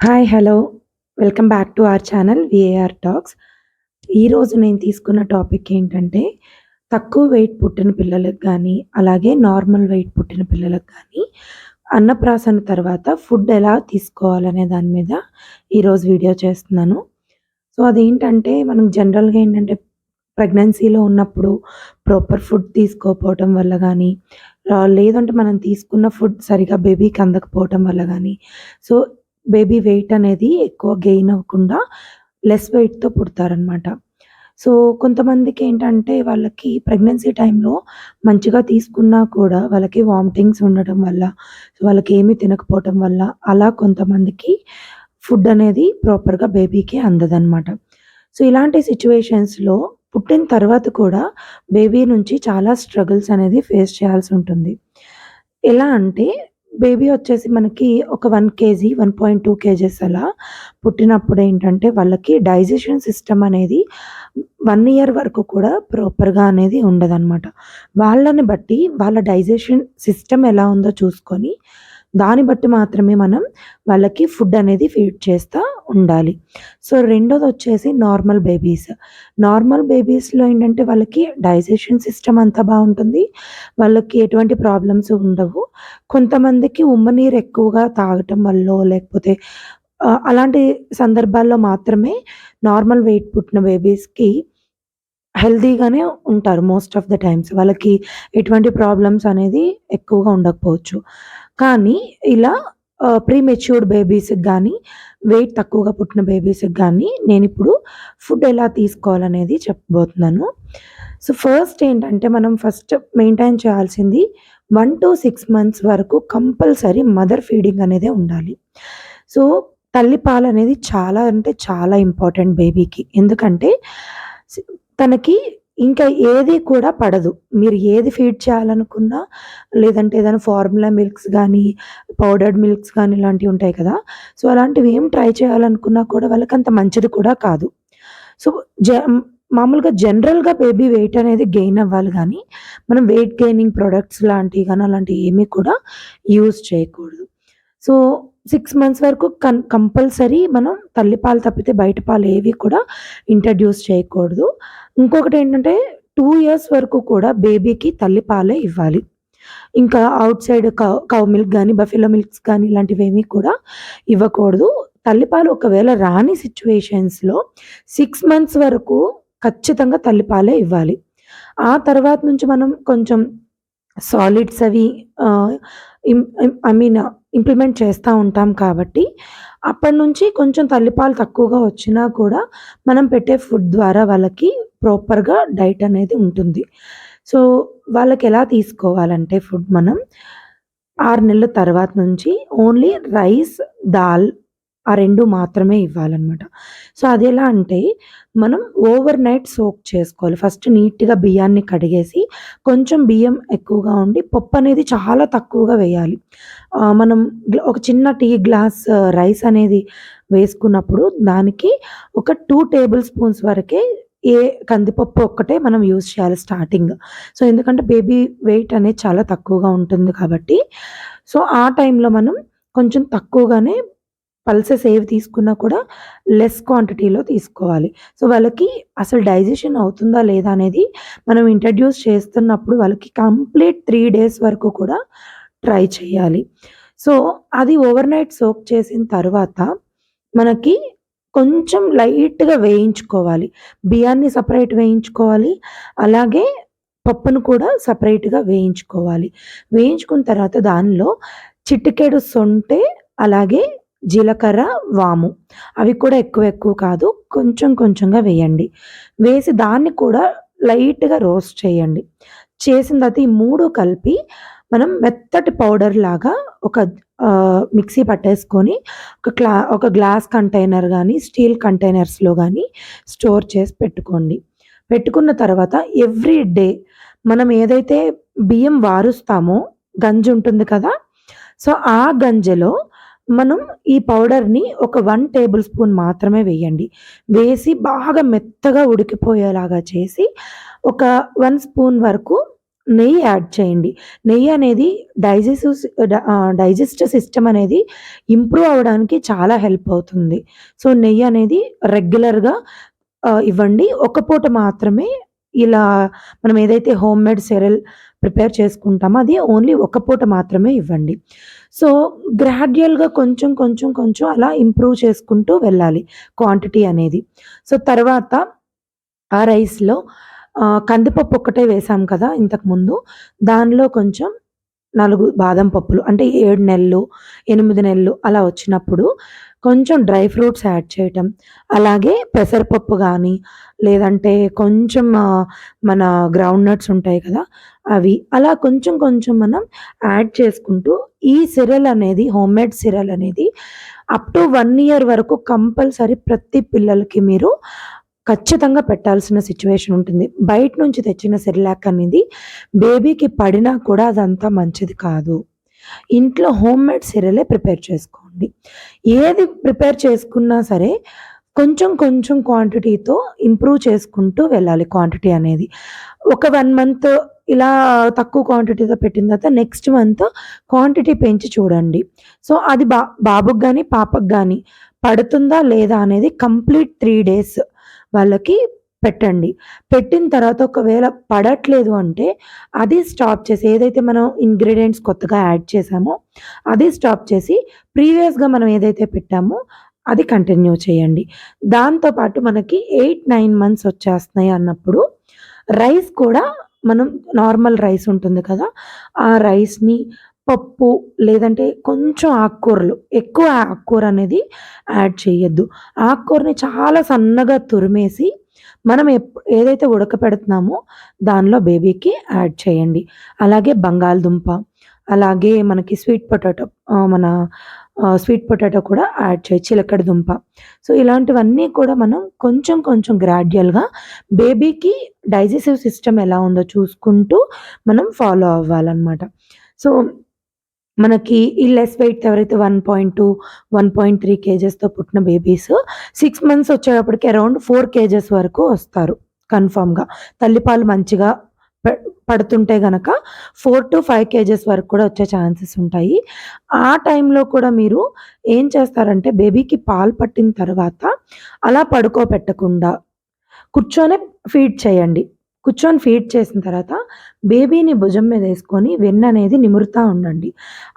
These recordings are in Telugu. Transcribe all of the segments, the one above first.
Hi hello. Welcome back to our channel VAR talks ఈరోజు నేను తీసుకున్న టాపిక్ ఏంటంటే తక్కువ వెయిట్ పుట్టిన పిల్లలకు కానీ అలాగే నార్మల్ వెయిట్ పుట్టిన పిల్లలకు కానీ అన్నప్రాసన తర్వాత ఫుడ్ ఎలా తీసుకోవాలనే దాని మీద ఈరోజు వీడియో చేస్తున్నాను. సో అదేంటంటే మనం జనరల్గా ఏంటంటే ప్రెగ్నెన్సీలో ఉన్నప్పుడు ప్రాపర్ ఫుడ్ తీసుకోకపోవటం వల్ల కానీ లేదంటే మనం తీసుకున్న ఫుడ్ సరిగా బేబీకి అందకపోవటం వల్ల కానీ సో బేబీ వెయిట్ అనేది ఎక్కువ గెయిన్ అవ్వకుండా లెస్ వెయిట్‌తో పుడతారనమాట. సో, కొంతమందికి ఏంటంటే వాళ్ళకి ప్రెగ్నెన్సీ టైంలో మంచిగా తీసుకున్నా కూడా వాళ్ళకి వామిటింగ్స్ ఉండటం వల్ల, వాళ్ళకి ఏమి తినకపోవటం వల్ల అలా కొంతమందికి ఫుడ్ అనేది ప్రాపర్‌గా బేబీకి అందదనమాట. సో, ఇలాంటి సిచ్యువేషన్స్లో పుట్టిన తర్వాత కూడా బేబీ నుంచి చాలా స్ట్రగుల్స్ అనేది ఫేస్ చేయాల్సి ఉంటుంది. ఎలా అంటే బేబీ వచ్చేసి మనకి ఒక వన్ కేజీ, 1.2 కేజెస్ అలా పుట్టినప్పుడు ఏంటంటే వాళ్ళకి డైజెషన్ సిస్టమ్ అనేది వన్ ఇయర్ వరకు కూడా ప్రాపర్‌గా అనేది ఉండదనమాట. వాళ్ళని బట్టి వాళ్ళ డైజెషన్ సిస్టమ్ ఎలా ఉందో చూసుకొని, దాన్ని బట్టి మాత్రమే మనం వాళ్ళకి ఫుడ్ అనేది ఫీడ్ చేస్తా ఉండాలి. సో, రెండోది వచ్చేసి నార్మల్ బేబీస్. నార్మల్ బేబీస్‌లో ఏంటంటే వాళ్ళకి డైజెషన్ సిస్టమ్ అంతా బాగుంటుంది వాళ్ళకి ఎటువంటి ప్రాబ్లమ్స్ ఉండవు. కొంతమందికి ఉమ్మ నీరు ఎక్కువగా తాగటం వల్ల లేకపోతే అలాంటి సందర్భాల్లో మాత్రమే నార్మల్ వెయిట్ పుట్టిన బేబీస్‌కి హెల్తీగానే ఉంటారు మోస్ట్ ఆఫ్ ద టైమ్స్. వాళ్ళకి ఎటువంటి ప్రాబ్లమ్స్ అనేది ఎక్కువగా ఉండకపోవచ్చు. కానీ ఇలా ప్రీ మెచ్యూర్డ్ బేబీస్‌కి కానీ వెయిట్ తక్కువగా పుట్టిన బేబీస్‌కి కానీ నేను ఇప్పుడు ఫుడ్ ఎలా తీసుకోవాలనేది చెప్పబోతున్నాను. సో, ఫస్ట్ ఏంటంటే మనం ఫస్ట్ మెయింటైన్ చేయాల్సింది 1-6 మంత్స్ వరకు కంపల్సరీ మదర్ ఫీడింగ్ అనేది ఉండాలి. సో, తల్లి అనేది చాలా అంటే చాలా ఇంపార్టెంట్ బేబీకి. ఎందుకంటే తనకి ఇంకా ఏది కూడా పడదు. మీరు ఏది ఫీడ్ చేయాలనుకున్నా లేదంటే ఏదైనా ఫార్ములా మిల్క్స్ కానీ పౌడర్డ్ మిల్క్స్ కానీ ఇలాంటివి ఉంటాయి కదా! సో, అలాంటివి ఏం ట్రై చేయాలనుకున్నా కూడా వాళ్ళకి అంత మంచిది కూడా కాదు. సో, జ మామూలుగా జనరల్‌గా బేబీ వెయిట్ అనేది గెయిన్ అవ్వాలి కానీ మనం వెయిట్ గెయినింగ్ ప్రొడక్ట్స్ లాంటివి కానీ అలాంటివి ఏమీ కూడా యూజ్ చేయకూడదు. సో, సిక్స్ మంత్స్ వరకు కన్ కంపల్సరీ మనం తల్లిపాలు తప్పితే బయట పాలు ఏవి కూడా ఇంట్రడ్యూస్ చేయకూడదు. ఇంకొకటి ఏంటంటే టూ ఇయర్స్ వరకు కూడా బేబీకి తల్లిపాలే ఇవ్వాలి. ఇంకా outside cow cow milk కానీ బఫెలో మిల్క్స్ కానీ ఇలాంటివేమీ కూడా ఇవ్వకూడదు. తల్లిపాలు ఒకవేళ రాని సిచ్యువేషన్స్లో సిక్స్ మంత్స్ వరకు ఖచ్చితంగా తల్లిపాలే ఇవ్వాలి. ఆ తర్వాత నుంచి మనం కొంచెం సాలిడ్స్ అవి ఐ మీన్ ఇంప్లిమెంట్ చేస్తూ ఉంటాం కాబట్టి, అప్పటి నుంచి కొంచెం తల్లిపాలు తక్కువగా వచ్చినా కూడా మనం పెట్టే ఫుడ్ ద్వారా వాళ్ళకి ప్రాపర్‌గా డైట్ అనేది ఉంటుంది. సో, వాళ్ళకి ఎలా తీసుకోవాలంటే ఫుడ్ మనం ఆరు నెలల తర్వాత నుంచి ఓన్లీ రైస్, దాల్ ఆ రెండు మాత్రమే ఇవ్వాలనమాట. సో, అది ఎలా అంటే మనం ఓవర్ నైట్ సోక్ చేసుకోవాలి. ఫస్ట్ నీట్‌గా బియ్యాన్ని కడిగేసి కొంచెం బియ్యం ఎక్కువగా ఉండి పప్పు అనేది చాలా తక్కువగా వేయాలి. మనం ఒక చిన్న టీ గ్లాస్ రైస్ అనేది వేసుకున్నప్పుడు దానికి ఒక టూ టేబుల్ స్పూన్స్ వరకే ఏ కందిపప్పు ఒక్కటే మనం యూజ్ చేయాలి స్టార్టింగ్. సో, ఎందుకంటే బేబీ వెయిట్ అనేది చాలా తక్కువగా ఉంటుంది కాబట్టి, సో, ఆ టైంలో మనం కొంచెం తక్కువగానే పల్సెస్ ఏవి తీసుకున్నా కూడా లెస్ క్వాంటిటీలో తీసుకోవాలి. సో, వాళ్ళకి అసలు డైజెషన్ అవుతుందా లేదా అనేది మనం ఇంట్రడ్యూస్ చేస్తున్నప్పుడు వాళ్ళకి కంప్లీట్ త్రీ డేస్ వరకు కూడా ట్రై చేయాలి. సో, అది ఓవర్ నైట్ సోక్ చేసిన తర్వాత మనకి కొంచెం లైట్‌గా వేయించుకోవాలి. బియ్యాన్ని సపరేట్ వేయించుకోవాలి. అలాగే పప్పును కూడా సపరేట్గా వేయించుకోవాలి. వేయించుకున్న తర్వాత దానిలో చిటికెడు సొంటే అలాగే జీలకర్ర, వాము అవి కూడా ఎక్కువ ఎక్కువ కాదు. కొంచెం కొంచెంగా వేయండి. వేసి దాన్ని కూడా లైట్‌గా రోస్ట్ చేయండి. చేసిన తర్వాత ఈ మూడు కలిపి మనం మెత్తటి పౌడర్ లాగా ఒక మిక్సీ పట్టేసుకొని ఒక క్లా ఒక గ్లాస్ కంటైనర్ కానీ స్టీల్ కంటైనర్స్‌లో కానీ స్టోర్ చేసి పెట్టుకోండి. పెట్టుకున్న తర్వాత ఎవ్రీ డే మనం ఏదైతే బియ్యం వారుస్తామో గంజి ఉంటుంది కదా! సో, ఆ గంజలో మనం ఈ పౌడర్‌ని ఒక వన్ టేబుల్ స్పూన్ మాత్రమే వేయండి. వేసి బాగా మెత్తగా ఉడికిపోయేలాగా చేసి ఒక వన్ స్పూన్ వరకు నెయ్యి యాడ్ చేయండి. నెయ్యి అనేది డైజెసివ్ డైజెస్టివ్ సిస్టమ్ అనేది ఇంప్రూవ్ అవ్వడానికి చాలా హెల్ప్ అవుతుంది. సో నెయ్యి అనేది రెగ్యులర్గా ఇవ్వండి. ఒక పూట మాత్రమే ఇలా మనం ఏదైతే హోమ్ మేడ్ సెరల్ ప్రిపేర్ చేసుకుంటామో అది ఓన్లీ ఒక పూట మాత్రమే ఇవ్వండి. సో గ్రాడ్యువల్గా కొంచెం కొంచెం కొంచెం అలా ఇంప్రూవ్ చేసుకుంటూ వెళ్ళాలి క్వాంటిటీ అనేది. సో తర్వాత ఆ రైస్లో కందిపప్పు ఒక్కటే వేసాం కదా ఇంతకుముందు దానిలో కొంచెం నాలుగు బాదం పప్పులు అంటే ఏడు నెలలు ఎనిమిది నెలలు అలా వచ్చినప్పుడు కొంచెం డ్రై ఫ్రూట్స్ యాడ్ చేయటం. అలాగే పెసరపప్పు కానీ లేదంటే కొంచెం మన గ్రౌండ్ నట్స్ ఉంటాయి కదా అవి అలా కొంచెం కొంచెం మనం యాడ్ చేసుకుంటూ ఈ సిరల్ అనేది హోమ్ మేడ్ సిరల్ అనేది అప్ టు వన్ ఇయర్ వరకు కంపల్సరీ ప్రతి పిల్లలకి మీరు ఖచ్చితంగా పెట్టాల్సిన సిచ్యువేషన్ ఉంటుంది. బయట నుంచి తెచ్చిన సెరిలాక్ అనేది బేబీకి పడినా కూడా అదంతా మంచిది కాదు. ఇంట్లో హోమ్ మేడ్ సిరలే ప్రిపేర్ చేసుకోండి ఏది ప్రిపేర్ చేసుకున్నా సరే కొంచెం కొంచెం క్వాంటిటీతో ఇంప్రూవ్ చేసుకుంటూ వెళ్ళాలి క్వాంటిటీ అనేది. ఒక వన్ మంత్ ఇలా తక్కువ క్వాంటిటీతో పెట్టిన తర్వాత నెక్స్ట్ మంత్ క్వాంటిటీ పెంచి చూడండి. సో అది బా బాబుకి కానీ పాపకు కానీ పడుతుందా లేదా అనేది కంప్లీట్ త్రీ డేస్ వాళ్ళకి పెట్టండి. పెట్టిన తర్వాత ఒకవేళ పడట్లేదు అంటే అది స్టాప్ చేసి ఏదైతే మనం ఇంగ్రీడియంట్స్ కొత్తగా యాడ్ చేసామో అది స్టాప్ చేసి ప్రీవియస్గా మనం ఏదైతే పెట్టామో అది కంటిన్యూ చేయండి. దాంతోపాటు మనకి ఎయిట్ నైన్ మంత్స్ వచ్చేస్తున్నాయి అన్నప్పుడు రైస్ కూడా మనం నార్మల్ రైస్ ఉంటుంది కదా ఆ రైస్ని పప్పు లేదంటే కొంచెం ఆకుకూరలు ఎక్కువ ఆకుకూర అనేది యాడ్ చేయొద్దు. ఆకుకూరని చాలా సన్నగా తురిమేసి మనం ఏదైతే ఉడకపెడుతున్నామో దానిలో బేబీకి యాడ్ చేయండి. అలాగే బంగాళదుంప అలాగే మనకి స్వీట్ పొటాటో మన స్వీట్ పొటాటో కూడా యాడ్ చేయి చిలకడ దుంప. సో ఇలాంటివన్నీ కూడా మనం కొంచెం కొంచెం గ్రాడ్యువల్గా బేబీకి డైజెసివ్ సిస్టమ్ ఎలా ఉందో చూసుకుంటూ మనం ఫాలో అవ్వాలన్నమాట. సో మనకి ఈ లెస్ వెయిట్ ఎవరైతే one point two one point three కేజెస్తో పుట్టిన బేబీస్ సిక్స్ మంత్స్ వచ్చేటప్పటికి అరౌండ్ ఫోర్ కేజెస్ వరకు వస్తారు. కన్ఫామ్గా తల్లిపాలు మంచిగా పడుతుంటే గనక ఫోర్ టు ఫైవ్ కేజెస్ వరకు కూడా వచ్చే ఛాన్సెస్ ఉంటాయి. ఆ టైంలో కూడా మీరు ఏం చేస్తారంటే బేబీకి పాలు పట్టిన తర్వాత అలా పడుకోబెట్టకుండా కూర్చొని ఫీడ్ చేయండి. కూర్చొని ఫీడ్ చేసిన తర్వాత బేబీని భుజం మీద వేసుకొని వెన్న అనేది నిమురుతూ ఉండండి.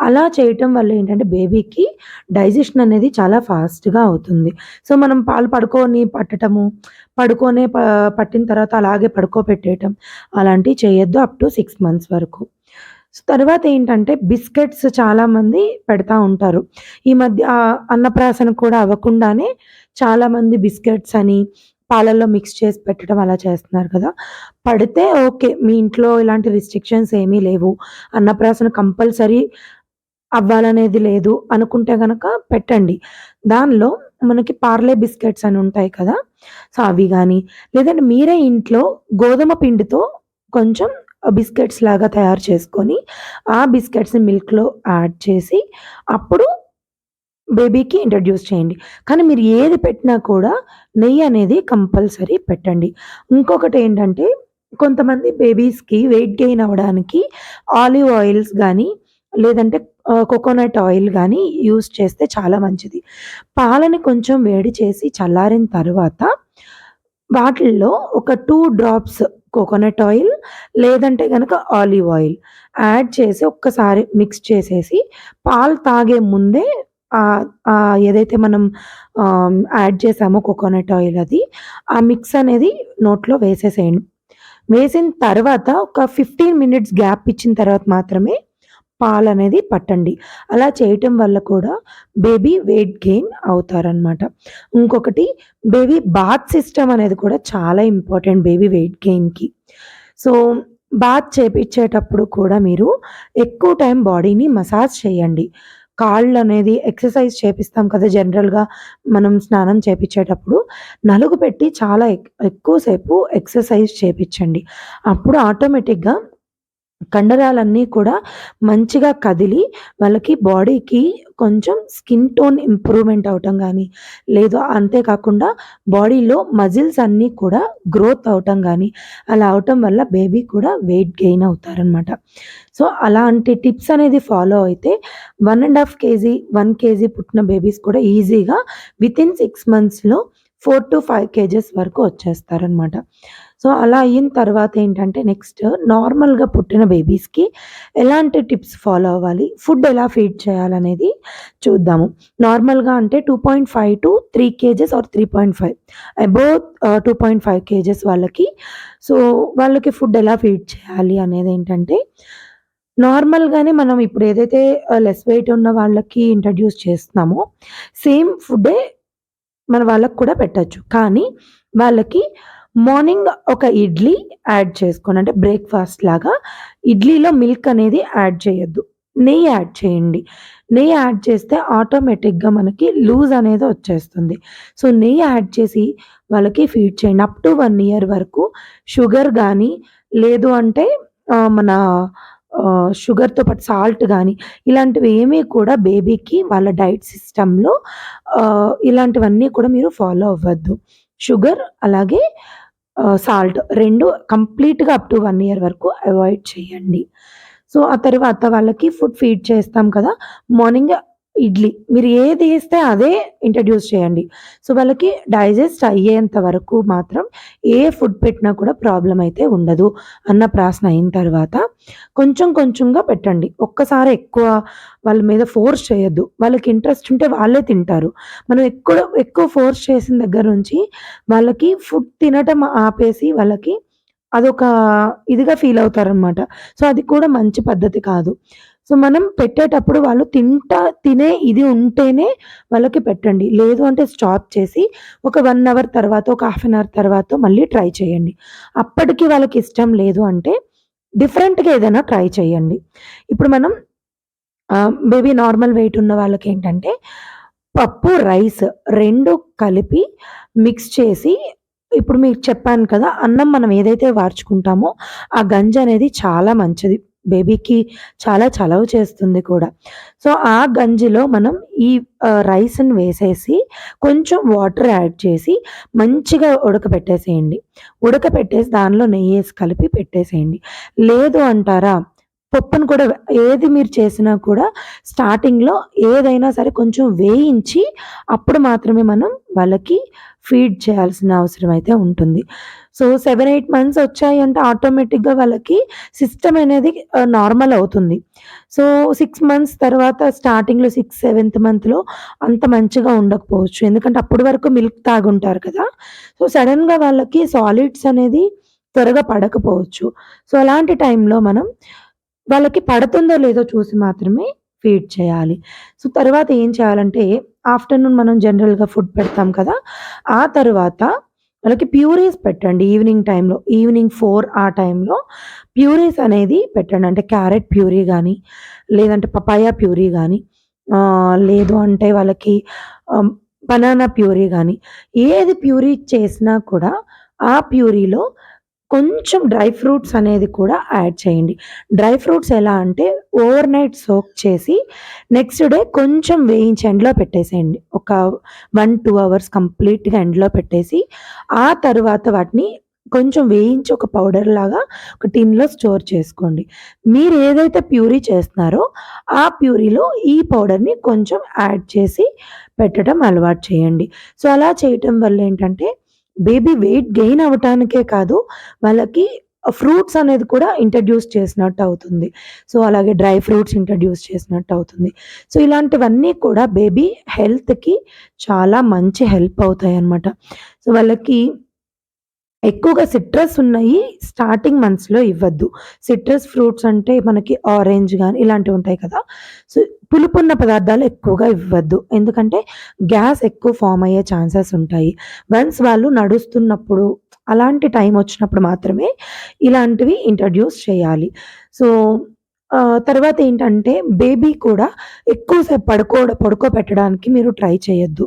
అలా చేయటం వల్ల ఏంటంటే బేబీకి డైజెషన్ అనేది చాలా ఫాస్ట్గా అవుతుంది. సో మనం పాలు పడుకొని పట్టటము పడుకొనే ప పట్టిన తర్వాత అలాగే పడుకోబెట్టేయటం అలాంటివి చేయొద్దు అప్ టు సిక్స్ మంత్స్ వరకు. సో తర్వాత ఏంటంటే బిస్కెట్స్ చాలామంది పెడతా ఉంటారు. ఈ మధ్య అన్నప్రాసన కూడా అవ్వకుండానే చాలామంది బిస్కెట్స్ అని పాలల్లో మిక్స్ చేసి పెట్టడం అలా చేస్తున్నారు కదా. పడితే ఓకే మీ ఇంట్లో ఇలాంటి రిస్ట్రిక్షన్స్ ఏమీ లేవు అన్నప్రాసన కంపల్సరీ అవ్వాలనేది లేదు అనుకుంటే కనుక పెట్టండి. దానిలో మనకి పార్లే బిస్కెట్స్ అని ఉంటాయి కదా సో అవి కానీ లేదంటే మీరే ఇంట్లో గోధుమ పిండితో కొంచెం బిస్కెట్స్ లాగా తయారు చేసుకొని ఆ బిస్కెట్స్ని మిల్క్లో యాడ్ చేసి అప్పుడు బేబీకి ఇంట్రడ్యూస్ చేయండి. కానీ మీరు ఏది పెట్టినా కూడా నెయ్యి అనేది కంపల్సరీ పెట్టండి. ఇంకొకటి ఏంటంటే కొంతమంది బేబీస్కి వెయిట్ గెయిన్ అవ్వడానికి ఆలివ్ ఆయిల్స్ కానీ లేదంటే కోకోనట్ ఆయిల్ కానీ యూస్ చేస్తే చాలా మంచిది. పాలని కొంచెం వేడి చేసి చల్లారిన తర్వాత వాటిల్లో ఒక టూ డ్రాప్స్ కోకోనట్ ఆయిల్ లేదంటే కనుక ఆలివ్ ఆయిల్ యాడ్ చేసి ఒక్కసారి మిక్స్ చేసేసి పాలు తాగే ముందే ఏదైతే మనం యాడ్ చేసామో కోకోనట్ ఆయిల్ అది ఆ మిక్స్ అనేది నోట్లో వేసేసేయండి. వేసిన తర్వాత ఒక ఫిఫ్టీన్ మినిట్స్ గ్యాప్ ఇచ్చిన తర్వాత మాత్రమే పాలు అనేది పట్టండి. అలా చేయటం వల్ల కూడా బేబీ వెయిట్ గెయిన్ అవుతారనమాట ఇంకొకటి బేబీ బాత్ సిస్టమ్ అనేది కూడా చాలా ఇంపార్టెంట్ బేబీ వెయిట్ గెయిన్కి. సో బాత్ చేపించేటప్పుడు కూడా మీరు ఎక్కువ టైం బాడీని మసాజ్ చేయండి. కాళ్ళు అనేది ఎక్సర్సైజ్ చేపిస్తాం కదా జనరల్గా మనం స్నానం చేపించేటప్పుడు నలుగు పెట్టి చాలా ఎక్కువసేపు ఎక్సర్సైజ్ చేపించండి అప్పుడు ఆటోమేటిక్గా కండరాలన్నీ కూడా మంచిగా కదిలి వాళ్ళకి బాడీకి కొంచెం స్కిన్ టోన్ ఇంప్రూవ్మెంట్ అవటం కానీ లేదు అంతేకాకుండా బాడీలో మజిల్స్ అన్నీ కూడా గ్రోత్ అవటం కానీ అలా అవటం వల్ల బేబీ కూడా వెయిట్ గెయిన్ అవుతారనమాట సో అలాంటి టిప్స్ అనేది ఫాలో అయితే one and half kg one kg పుట్టిన బేబీస్ కూడా ఈజీగా విత్ ఇన్ సిక్స్ మంత్స్లో ఫోర్ టు ఫైవ్ కేజెస్ వరకు వచ్చేస్తారనమాట సో అలా అయిన తర్వాత ఏంటంటే నెక్స్ట్ నార్మల్గా పుట్టిన బేబీస్కి ఎలాంటి టిప్స్ ఫాలో అవ్వాలి ఫుడ్ ఎలా ఫీడ్ చేయాలనేది చూద్దాము. నార్మల్గా అంటే two point five to three kgs or three point five. Above two point five kgs వాళ్ళకి. సో వాళ్ళకి ఫుడ్ ఎలా ఫీడ్ చేయాలి అనేది ఏంటంటే నార్మల్గానే మనం ఇప్పుడు ఏదైతే లెస్ వెయిట్ ఉన్న వాళ్ళకి ఇంట్రడ్యూస్ చేస్తున్నామో సేమ్ ఫుడ్డే మన వాళ్ళకి కూడా పెట్టచ్చు. కానీ వాళ్ళకి మార్నింగ్ ఒక ఇడ్లీ యాడ్ చేసుకోండి. అంటే బ్రేక్ఫాస్ట్ లాగా ఇడ్లీలో మిల్క్ అనేది యాడ్ చేయొద్దు. నెయ్యి యాడ్ చేయండి. నెయ్యి యాడ్ చేస్తే ఆటోమేటిక్గా మనకి లూజ్ అనేది వచ్చేస్తుంది. సో నెయ్యి యాడ్ చేసి వాళ్ళకి ఫీడ్ చేయండి. అప్ టు వన్ ఇయర్ వరకు షుగర్ కానీ లేదు అంటే మన షుగర్తో పాటు సాల్ట్ కానీ ఇలాంటివి ఏమీ కూడా బేబీకి వాళ్ళ డైట్ సిస్టంలో ఇలాంటివన్నీ కూడా మీరు ఫాలో అవ్వద్దు. షుగర్ అలాగే సాల్ట్ రెండు కంప్లీట్గా అప్ టు వన్ ఇయర్ వరకు అవాయిడ్ చేయండి. సో ఆ తర్వాత వాళ్ళకి ఫుడ్ ఫీడ్ చేస్తాం కదా మార్నింగ్ ఇడ్లీ. మీరు ఏది ఇస్తే అదే ఇంట్రడ్యూస్ చేయండి. సో వాళ్ళకి డైజెస్ట్ అయ్యేంత వరకు మాత్రం ఏ ఫుడ్ పెట్టినా కూడా ప్రాబ్లం అయితే ఉండదు. అన్న ప్రాసన అయిన తర్వాత కొంచెం కొంచెంగా పెట్టండి. ఒక్కసారి ఎక్కువ వాళ్ళ మీద ఫోర్స్ చేయొద్దు. వాళ్ళకి ఇంట్రెస్ట్ ఉంటే వాళ్ళే తింటారు. మనం ఎక్కువ ఎక్కువ ఫోర్స్ చేసిన దగ్గర నుంచి వాళ్ళకి ఫుడ్ తినటం ఆపేసి వాళ్ళకి అదొక ఇదిగా ఫీల్ అవుతారనమాట సో అది కూడా మంచి పద్ధతి కాదు. సో మనం పెట్టేటప్పుడు వాళ్ళు తింటా తినే ఇది ఉంటేనే వాళ్ళకి పెట్టండి. లేదు అంటే స్టాప్ చేసి ఒక వన్ అవర్ తర్వాత ఒక హాఫ్ అన్ అవర్ తర్వాత మళ్ళీ ట్రై చేయండి. అప్పటికి వాళ్ళకి ఇష్టం లేదు అంటే డిఫరెంట్గా ఏదైనా ట్రై చేయండి. ఇప్పుడు మనం బేబీ నార్మల్ వెయిట్ ఉన్న వాళ్ళకి ఏంటంటే పప్పు రైస్ రెండు కలిపి మిక్స్ చేసి ఇప్పుడు మీకు చెప్పాను కదా అన్నం మనం ఏదైతే వార్చుకుంటామో ఆ గంజ అనేది చాలా మంచిది. బేబీకి చాలా చలవ చేస్తుంది కూడా. సో ఆ గంజిలో మనం ఈ రైస్ని వేసేసి కొంచెం వాటర్ యాడ్ చేసి మంచిగా ఉడకపెట్టేసేయండి. ఉడకపెట్టేసి దానిలో నెయ్యి వేసి కలిపి పెట్టేసేయండి. లేదు అంటారా పప్పును కూడా ఏది మీరు చేసినా కూడా స్టార్టింగ్లో ఏదైనా సరే కొంచెం వేయించి అప్పుడు మాత్రమే మనం వాళ్ళకి ఫీడ్ చేయాల్సిన అవసరం అయితే ఉంటుంది. సో సెవెన్ ఎయిట్ మంత్స్ వచ్చాయి అంటే ఆటోమేటిక్గా వాళ్ళకి సిస్టమ్ అనేది నార్మల్ అవుతుంది. సో సిక్స్ మంత్స్ తర్వాత స్టార్టింగ్లో సిక్స్ సెవెంత్ మంత్లో అంత మంచిగా ఉండకపోవచ్చు. ఎందుకంటే అప్పటి వరకు మిల్క్ తాగుంటారు కదా. సో సడన్గా వాళ్ళకి సాలిడ్స్ అనేది త్వరగా పడకపోవచ్చు. సో అలాంటి టైంలో మనం వాళ్ళకి పడుతుందో లేదో చూసి మాత్రమే ఫీడ్ చేయాలి. సో తర్వాత ఏం చేయాలంటే ఆఫ్టర్నూన్ మనం జనరల్గా ఫుడ్ పెడతాం కదా. ఆ తర్వాత వాళ్ళకి ప్యూరీస్ పెట్టండి ఈవినింగ్ టైంలో ఈవినింగ్ ఫోర్ ఆ టైంలో ప్యూరీస్ అనేది పెట్టండి. అంటే క్యారెట్ ప్యూరీ కానీ లేదంటే పపాయ ప్యూరీ కానీ లేదు అంటే వాళ్ళకి బనానా ప్యూరీ కానీ ఏది ప్యూరీ చేసినా కూడా ఆ ప్యూరీలో కొంచెం డ్రై ఫ్రూట్స్ అనేది కూడా యాడ్ చేయండి. డ్రై ఫ్రూట్స్ ఎలా అంటే ఓవర్ నైట్ సోక్ చేసి నెక్స్ట్ డే కొంచెం వేయించి ఎండ్లో పెట్టేసేయండి. ఒక వన్ టూ అవర్స్ కంప్లీట్గా ఎండ్లో పెట్టేసి ఆ తర్వాత వాటిని కొంచెం వేయించి ఒక పౌడర్ లాగా ఒక టిన్లో స్టోర్ చేసుకోండి. మీరు ఏదైతే ప్యూరీ చేస్తున్నారో ఆ ప్యూరీలో ఈ పౌడర్ని కొంచెం యాడ్ చేసి పెట్టడం అలవాటు చేయండి. సో అలా చేయటం వల్ల ఏంటంటే బేబీ వెయిట్ గెయిన్ అవ్వటానికే కాదు వాళ్ళకి ఫ్రూట్స్ అనేది కూడా ఇంట్రడ్యూస్ చేసినట్టు అవుతుంది. సో అలాగే డ్రై ఫ్రూట్స్ ఇంట్రడ్యూస్ చేసినట్టు అవుతుంది. సో ఇలాంటివన్నీ కూడా బేబీ హెల్త్కి చాలా మంచి హెల్ప్ అవుతాయి అన్నమాట సో వాళ్ళకి ఎక్కువగా సిట్రస్ ఉన్నాయి స్టార్టింగ్ మంత్స్లో ఇవ్వద్దు. సిట్రస్ ఫ్రూట్స్ అంటే మనకి ఆరెంజ్ కానీ ఇలాంటివి ఉంటాయి కదా. సో పులుపున్న పదార్థాలు ఎక్కువగా ఇవ్వద్దు. ఎందుకంటే గ్యాస్ ఎక్కువ ఫామ్ అయ్యే ఛాన్సెస్ ఉంటాయి. వన్స్ వాళ్ళు నడుస్తున్నప్పుడు అలాంటి టైం వచ్చినప్పుడు మాత్రమే ఇలాంటివి ఇంట్రడ్యూస్ చేయాలి. సో తర్వాత ఏంటంటే బేబీ కూడా ఎక్కువ సేపు పడుకోబెట్టడానికి మీరు ట్రై చేయొద్దు.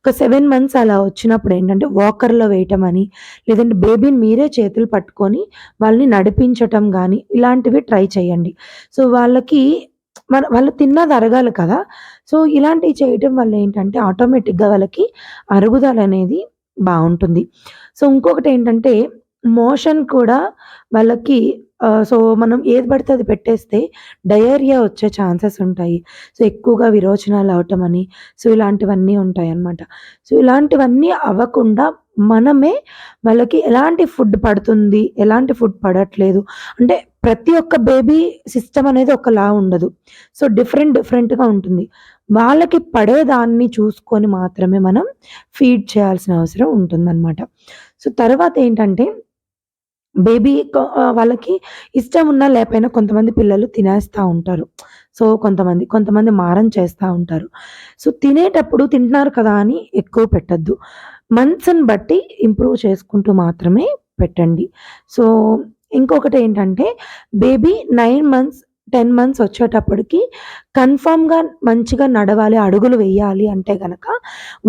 ఒక సెవెన్ మంత్స్ అలా వచ్చినప్పుడు ఏంటంటే వాకర్‌లో వేయటం అని లేదంటే బేబీని మీరే చేతులు పట్టుకొని వాళ్ళని నడిపించటం కానీ ఇలాంటివి ట్రై చేయండి. సో, వాళ్ళకి మన వాళ్ళు తిన్నది అరగాలి కదా! సో, ఇలాంటివి చేయటం వల్ల ఏంటంటే ఆటోమేటిక్‌గా వాళ్ళకి అరుగుదల అనేది బాగుంటుంది సో, ఇంకొకటి ఏంటంటే మోషన్ కూడా వాళ్ళకి సో, మనం ఏది పడితే అది పెట్టేస్తే డయేరియా వచ్చే ఛాన్సెస్ ఉంటాయి. సో, ఎక్కువగా విరోచనాలు అవ్వటమని, సో, ఇలాంటివన్నీ ఉంటాయి అన్నమాట సో, ఇలాంటివన్నీ అవ్వకుండా మనమే వాళ్ళకి ఎలాంటి ఫుడ్ పడుతుంది, ఎలాంటి ఫుడ్ పడట్లేదు అంటే ప్రతి ఒక్క బేబీ సిస్టమ్ అనేది ఒకలా ఉండదు. సో, డిఫరెంట్ డిఫరెంట్‌గా ఉంటుంది. వాళ్ళకి పడేదాన్ని చూసుకొని మాత్రమే మనం ఫీడ్ చేయాల్సిన అవసరం ఉంటుందన్నమాట. సో, తర్వాత ఏంటంటే బేబీ వాళ్ళకి ఇష్టం ఉన్నా లేకపోయినా కొంతమంది పిల్లలు తినేస్తా ఉంటారు. సో, కొంతమంది, కొంతమంది మారం చేస్తూ ఉంటారు. సో, తినేటప్పుడు తింటున్నారు కదా అని ఎక్కువ పెట్టద్దు మంత్స్‌ని బట్టి ఇంప్రూవ్ చేసుకుంటూ మాత్రమే పెట్టండి. సో, ఇంకొకటి ఏంటంటే బేబీ నైన్ మంత్స్, 10 మంత్స్ వచ్చేటప్పటికి కన్ఫామ్గా మంచిగా నడవాలి, అడుగులు వేయాలి అంటే కనుక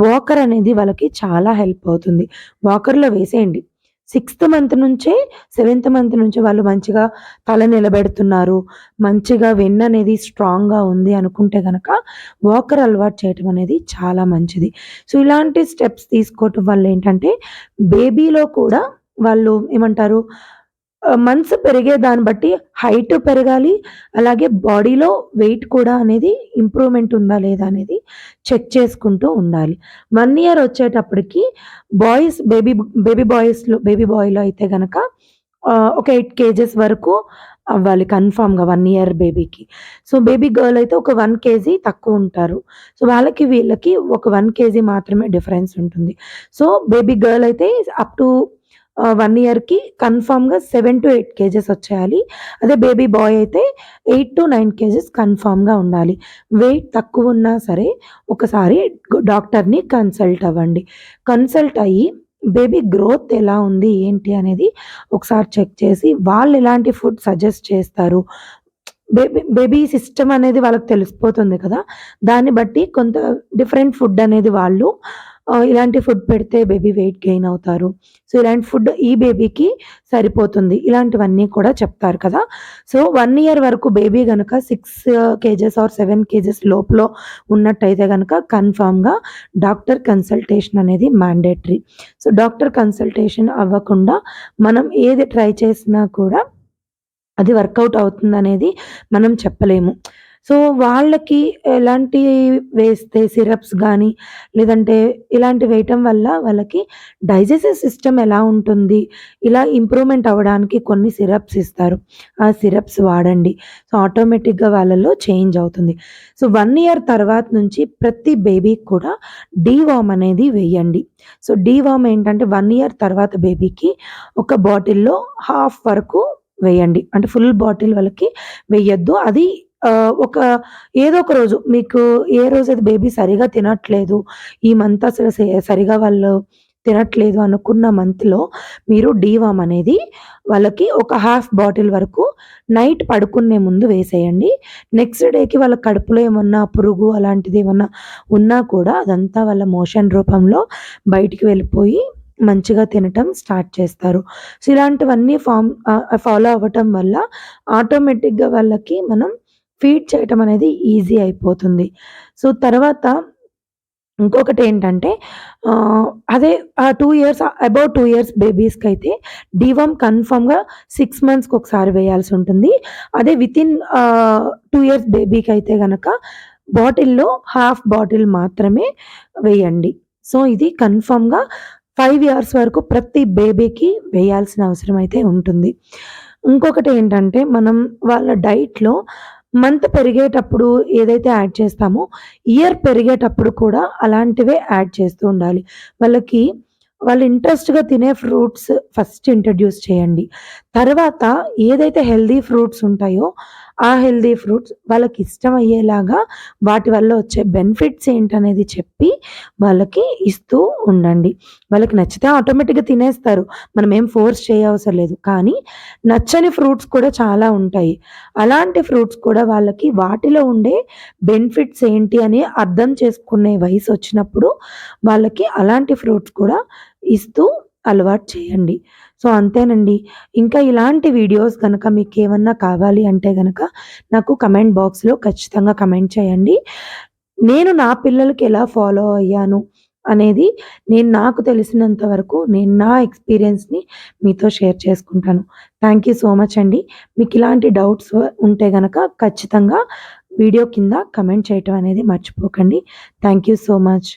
వాకర్ అనేది వాళ్ళకి చాలా హెల్ప్ అవుతుంది. వాకర్‌లో వేసేయండి. సిక్స్త్ మంత్ నుంచే, సెవెంత్ మంత్ నుంచి వాళ్ళు మంచిగా తల నిలబెడుతున్నారు, మంచిగా వెన్ననేది స్ట్రాంగ్‌గా ఉంది అనుకుంటే కనుక వాకర్ అలవాటు చేయటం అనేది చాలా మంచిది. సో, ఇలాంటి స్టెప్స్ తీసుకోవటం వల్ల ఏంటంటే బేబీలో కూడా వాళ్ళు ఏమంటారు మంత్స్ పెరిగే దాన్ని బట్టి హైట్ పెరగాలి. అలాగే బాడీలో వెయిట్ కూడా అనేది ఇంప్రూవ్‌మెంట్ ఉందా లేదా అనేది చెక్ చేసుకుంటూ ఉండాలి. వన్ ఇయర్ వచ్చేటప్పటికి బాయ్స్ బేబీ బేబీ బాయ్స్‌లో బేబీ బాయ్‌లో అయితే కనుక ఒక ఎయిట్ కేజెస్ వరకు అవ్వాలి కన్ఫామ్గా వన్ ఇయర్ బేబీకి. సో, బేబీ గర్ల్ అయితే ఒక వన్ కేజీ తక్కువ ఉంటారు సో, వాళ్ళకి వీళ్ళకి ఒక వన్ కేజీ మాత్రమే డిఫరెన్స్ ఉంటుంది. సో, బేబీ గర్ల్ అయితే అప్ టు వన్ ఇయర్కి కన్ఫామ్గా సెవెన్ టు ఎయిట్ కేజెస్ వచ్చేయాలి. అదే బేబీ బాయ్ అయితే 8-9 కేజెస్ కన్ఫామ్గా ఉండాలి. వెయిట్ తక్కువ ఉన్నా సరే ఒకసారి డాక్టర్‌ని కన్సల్ట్ అవ్వండి. కన్సల్ట్ అయ్యి బేబీ గ్రోత్ ఎలా ఉంది, ఏంటి అనేది ఒకసారి చెక్ చేసి వాళ్ళు ఎలాంటి ఫుడ్ సజెస్ట్ చేస్తారు. బేబీ బేబీ సిస్టమ్ అనేది వాళ్ళకి తెలిసిపోతుంది కదా! దాన్ని బట్టి కొంత డిఫరెంట్ ఫుడ్ అనేది వాళ్ళు ఇలాంటి ఫుడ్ పెడితే బేబీ వెయిట్ గెయిన్ అవుతారు. సో, ఇలాంటి ఫుడ్ ఈ బేబీకి సరిపోతుంది. ఇలాంటివన్నీ కూడా చెప్తారు కదా! సో, వన్ ఇయర్ వరకు బేబీ కనుక six kgs or seven kgs లోపల ఉన్నట్టయితే కనుక కన్ఫర్మ్‌గా డాక్టర్ కన్సల్టేషన్ అనేది మ్యాండేటరీ. సో, డాక్టర్ కన్సల్టేషన్ అవ్వకుండా మనం ఏది ట్రై చేసినా కూడా అది వర్కౌట్ అవుతుంది అనేది మనం చెప్పలేము. సో, వాళ్ళకి ఎలాంటి వేస్తే సిరప్స్ కానీ లేదంటే ఇలాంటివి వేయటం వల్ల వాళ్ళకి డైజెస్టివ్ సిస్టమ్ ఎలా ఉంటుంది, ఇలా ఇంప్రూవ్‌మెంట్ అవ్వడానికి కొన్ని సిరప్స్ ఇస్తారు. ఆ సిరప్స్ వాడండి. సో, ఆటోమేటిక్‌గా వాళ్ళలో చేంజ్ అవుతుంది. సో, వన్ ఇయర్ తర్వాత నుంచి ప్రతి బేబీకి కూడా డీవామ్ అనేది వేయండి. సో, డీవామ్ ఏంటంటే వన్ ఇయర్ తర్వాత బేబీకి ఒక బాటిల్‌లో హాఫ్ వరకు వేయండి. అంటే ఫుల్ బాటిల్ వాళ్ళకి వేయొద్దు. అది ఒక ఏదో ఒక రోజు మీకు ఏ రోజు అది బేబీ సరిగా తినట్లేదు, ఈ మంత్ అసలు సరిగా వాళ్ళు తినట్లేదు అనుకున్న మంత్‌లో మీరు డీవామ్ అనేది వాళ్ళకి ఒక హాఫ్ బాటిల్ వరకు నైట్ పడుకునే ముందు వేసేయండి. నెక్స్ట్ డేకి వాళ్ళ కడుపులో ఏమన్నా పురుగు అలాంటిది ఏమన్నా ఉన్నా కూడా అదంతా వాళ్ళ మోషన్ రూపంలో బయటికి వెళ్ళిపోయి మంచిగా తినటం స్టార్ట్ చేస్తారు. సో, ఇలాంటివన్నీ ఫామ్ ఫాలో అవ్వటం వల్ల ఆటోమేటిక్‌గా వాళ్ళకి మనం ఫీడ్ చేయటం అనేది ఈజీ అయిపోతుంది. సో, తర్వాత ఇంకొకటి ఏంటంటే అదే ఆ two years about two years బేబీస్కి అయితే డివమ్ కన్ఫర్మ్‌గా సిక్స్ మంత్స్‌కి ఒకసారి వేయాల్సి ఉంటుంది. అదే వితిన్ టూ ఇయర్స్ బేబీకి అయితే కనుక బాటిల్‌లో హాఫ్ బాటిల్ మాత్రమే వేయండి. సో, ఇది కన్ఫర్మ్‌గా ఫైవ్ ఇయర్స్ వరకు ప్రతి బేబీకి వేయాల్సిన అవసరం అయితే ఉంటుంది. ఇంకొకటేంటంటే మనం వాళ్ళ డైట్‌లో మంత్ పెరిగేటప్పుడు ఏదైతే యాడ్ చేస్తామో, ఇయర్ పెరిగేటప్పుడు కూడా అలాంటివే యాడ్ చేస్తూ ఉండాలి. వాళ్ళకి వాళ్ళు ఇంట్రెస్ట్‌గా తినే ఫ్రూట్స్ ఫస్ట్ ఇంట్రడ్యూస్ చేయండి. తర్వాత ఏదైతే హెల్దీ ఫ్రూట్స్ ఉంటాయో ఆ హెల్దీ ఫ్రూట్స్ వాళ్ళకి ఇష్టమయ్యేలాగా వాటి వల్ల వచ్చే బెనిఫిట్స్ ఏంటనేది చెప్పి వాళ్ళకి ఇస్తూ ఉండండి. వాళ్ళకి నచ్చితే ఆటోమేటిక్గా తినేస్తారు. మనం ఏం ఫోర్స్ చేయవసరం లేదు. కానీ నచ్చని ఫ్రూట్స్ కూడా చాలా ఉంటాయి. అలాంటి ఫ్రూట్స్ కూడా వాళ్ళకి వాటిలో ఉండే బెనిఫిట్స్ ఏంటి అని అర్థం చేసుకునే వయసు వచ్చినప్పుడు వాళ్ళకి అలాంటి ఫ్రూట్స్ కూడా ఇస్తూ అలవాటు చేయండి. సో అంతేనండి. ఇంకా ఇలాంటి వీడియోస్ కనుక మీకు ఏమన్నా కావాలి అంటే కనుక నాకు కమెంట్ బాక్స్లో ఖచ్చితంగా కమెంట్ చేయండి. నేను నా పిల్లలకి ఎలా ఫాలో అయ్యాను అనేది నేను నాకు తెలిసినంత వరకు నేను నా ఎక్స్పీరియన్స్ని మీతో షేర్ చేసుకుంటాను. థ్యాంక్ యూ సో మచ్ అండి. మీకు ఇలాంటి డౌట్స్ ఉంటే కనుక ఖచ్చితంగా వీడియో కింద కమెంట్ చేయటం అనేది మర్చిపోకండి. Thank you so much.